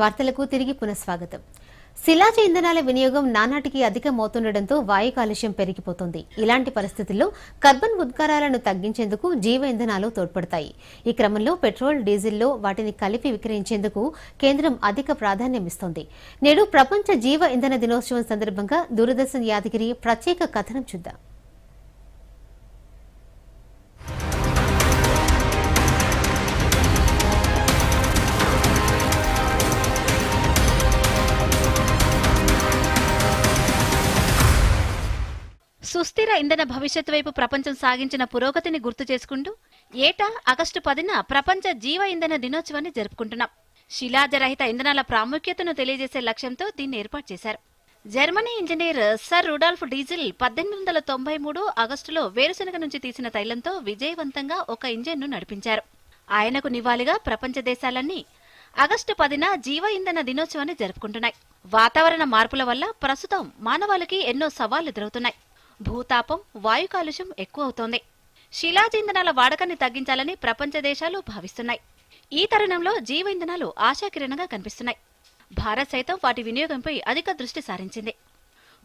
వార్తలకు తిరిగి పునఃస్వాగతం. శిలాజ ఇంధనాల వినియోగం నానాటికి అధికమవుతుండటంతో వాయు కాలుష్యం పెరిగిపోతుంది. ఇలాంటి పరిస్థితుల్లో కార్బన్ ఉద్గారాలను తగ్గించేందుకు జీవ ఇంధనాలు తోడ్పడతాయి. ఈ క్రమంలో పెట్రోల్ డీజిల్లో వాటిని కలిపి విక్రయించేందుకు కేంద్రం అధిక ప్రాధాన్యమిస్తోంది. నేడు ప్రపంచ జీవ ఇంధన దినోత్సవం సందర్భంగా దూరదర్శన్ యాదగిరి ప్రత్యేక కథనం చూద్దాం. సుస్థిర ఇంధన భవిష్యత్ వైపు ప్రపంచం సాగించిన పురోగతిని గుర్తు చేసుకుంటూ ఏటా ఆగస్టు పదిన ప్రపంచ జీవ ఇంధన దినోత్సవాన్ని జరుపుకుంటున్నాం. శిలాజరహిత ఇంధనాల ప్రాముఖ్యతను తెలియజేసే లక్ష్యంతో దీన్ని ఏర్పాటు చేశారు. Germany engineer sir Rudolf Diesel పద్దెనిమిది వందల తొంభై మూడు ఆగస్టులో వేరుశనగ నుంచి తీసిన తైలంతో విజయవంతంగా ఒక ఇంజన్ను నడిపించారు. ఆయనకు నివాళిగా ప్రపంచ దేశాలన్నీ ఆగస్టు పదిన జీవ ఇంధన దినోత్సవాన్ని జరుపుకుంటున్నాయి. వాతావరణ మార్పుల వల్ల ప్రస్తుతం మానవాళికి ఎన్నో సవాళ్ళు ఎదురవుతున్నాయి. భూతాపం వాయు కాలుష్యం ఎక్కువ అవుతోంది శిలాజ ఇంధనాల వాడకాన్ని తగ్గించాలని ప్రపంచ దేశాలు భావిస్తున్నాయి. ఈ తరుణంలో జీవ ఇంధనాలు ఆశాకిరణంగా కనిపిస్తున్నాయి. భారత్ సైతం వాటి వినియోగంపై అధిక దృష్టి సారించింది.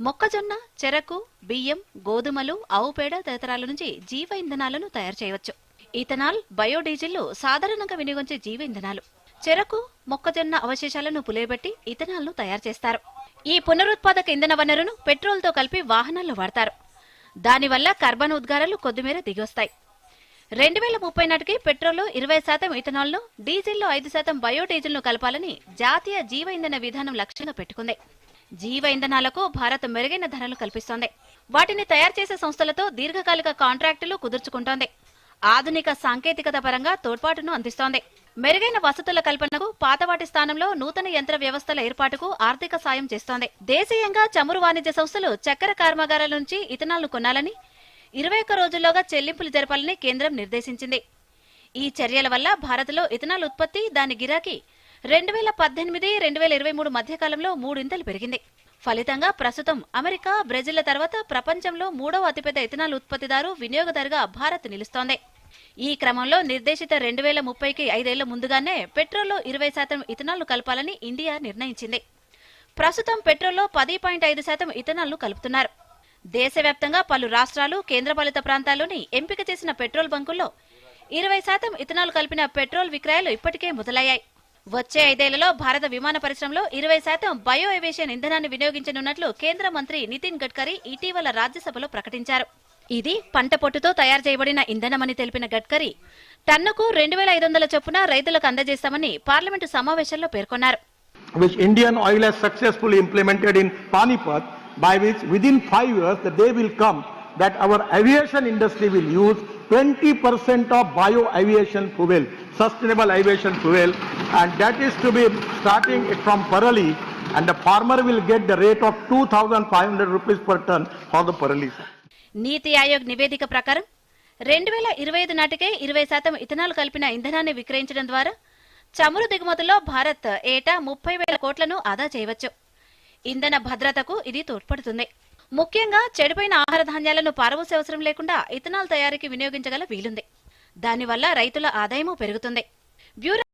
మొక్కజొన్న చెరకు బియ్యం గోధుమలు ఆవు పేడ తదితరాల నుంచి జీవ ఇంధనాలను తయారు చేయవచ్చు. ఇథనాల్ బయోడీజిల్లు సాధారణంగా వినియోగించే జీవ ఇంధనాలు చెరకు మొక్కజొన్న అవశేషాలను పులియబెట్టి ఇథనాల్ను తయారు చేస్తారు. ఈ పునరుత్పాదక ఇంధన వనరును పెట్రోల్తో కలిపి వాహనాల్లో వాడతారు. దానివల్ల కార్బన్ ఉద్గారాలు కొద్దిమేర దిగొస్తాయి. రెండు వేల ముప్పై నాటికి పెట్రోల్లో ఇరవై శాతం ఇథనాల్ను డీజిల్లో ఐదు శాతం బయోడీజిల్ను కలపాలని జాతీయ జీవ ఇంధన విధానం లక్ష్యంగా పెట్టుకుంది. జీవ ఇంధనాలకు భారత్ మెరుగైన ధరలు కల్పిస్తోంది. వాటిని తయారు చేసే సంస్థలతో దీర్ఘకాలిక కాంట్రాక్టులు కుదుర్చుకుంటోంది. ఆధునిక సాంకేతికత పరంగా తోడ్పాటును అందిస్తోంది. మెరుగైన వసతుల కల్పనకు పాతవాటి స్థానంలో నూతన యంత్ర వ్యవస్థల ఏర్పాటుకు ఆర్థిక సాయం చేస్తోంది. దేశీయంగా చమురు వాణిజ్య సంస్థలు చక్కెర కర్మాగారాల నుంచి ఇథనాల్ను కొనాలని ఇరవై ఒక్క రోజుల్లోగా చెల్లింపులు జరపాలని కేంద్రం నిర్దేశించింది. ఈ చర్యల వల్ల భారత్లో ఇథనాల్ ఉత్పత్తి దాని గిరాకీ రెండు వేల పద్దెనిమిది రెండు వేల ఇరవై మూడు మధ్యకాలంలో మూడింతలు పెరిగింది. ఫలితంగా ప్రస్తుతం అమెరికా బ్రెజిల్ల తర్వాత ప్రపంచంలో మూడవ అతిపెద్ద ఇథనాల్ ఉత్పత్తిదారు వినియోగదారుగా భారత్ నిలుస్తోంది. ఈ క్రమంలో నిర్దేశిత రెండు వేల ముప్పైకి ఐదేళ్ళ ముందుగానే పెట్రోల్లో ఇరవై శాతం ఇథనాల్ను కలపాలని ఇండియా నిర్ణయించింది. ప్రస్తుతం పెట్రోల్లో పది పాయింట్ ఐదు శాతం ఇథనాల్ను కలుపుతున్నారు. దేశవ్యాప్తంగా పలు రాష్ట్రాలు కేంద్రపాలిత ప్రాంతాల్లోని ఎంపిక చేసిన పెట్రోల్ బంకుల్లో ఇరవై శాతం ఇథనాల్ కలిపిన పెట్రోల్ విక్రయాలు ఇప్పటికే మొదలయ్యాయి. వచ్చే ఐదేళ్ళలో భారత విమాన పరిశ్రమలో ఇరవై శాతం బయో ఏవియేషన్ ఇంధనాన్ని వినియోగించనున్నట్లు కేంద్ర మంత్రి నితిన్ గడ్కరీ ఇటీవల రాజ్యసభలో ప్రకటించారు. ఇది పంట పొట్టుతో తయారు చేయబడిన ఇంధనమని తెలిపిన గడ్కరీ టన్నుకు రెండు వేల ఐదు వందల చొప్పున రైతులకు అందజేస్తామని పార్లమెంటు సమావేశంలో పేర్కొన్నారు which Indian Oil has successfully implemented in Panipat, by which within five years the day will come that our aviation industry will use 20% of bio aviation fuel, sustainable aviation fuel, and that is to be starting from Parali, and the farmer will get the rate of 2,500 rupees per ton for the Parali. నీతి ఆయోగ్ నివేదిక ప్రకారం రెండు వేల ఇరవై ఐదు నాటికే ఇరవై శాతం ethanol కలిపిన ఇంధనాన్ని విక్రయించడం ద్వారా చమురు దిగుమతుల్లో భారత్ ఏటా ముప్పై వేల కోట్లను ఆదా చేయవచ్చు. ఇంధన భద్రతకు ఇది తోడ్పడుతుంది. ముఖ్యంగా చెడిపోయిన ఆహార ధాన్యాలను పారవోసే అవసరం లేకుండా ఇథనాల్ తయారీకి వినియోగించగల వీలుంది. దానివల్ల రైతుల ఆదాయము పెరుగుతుంది. బ్యూరో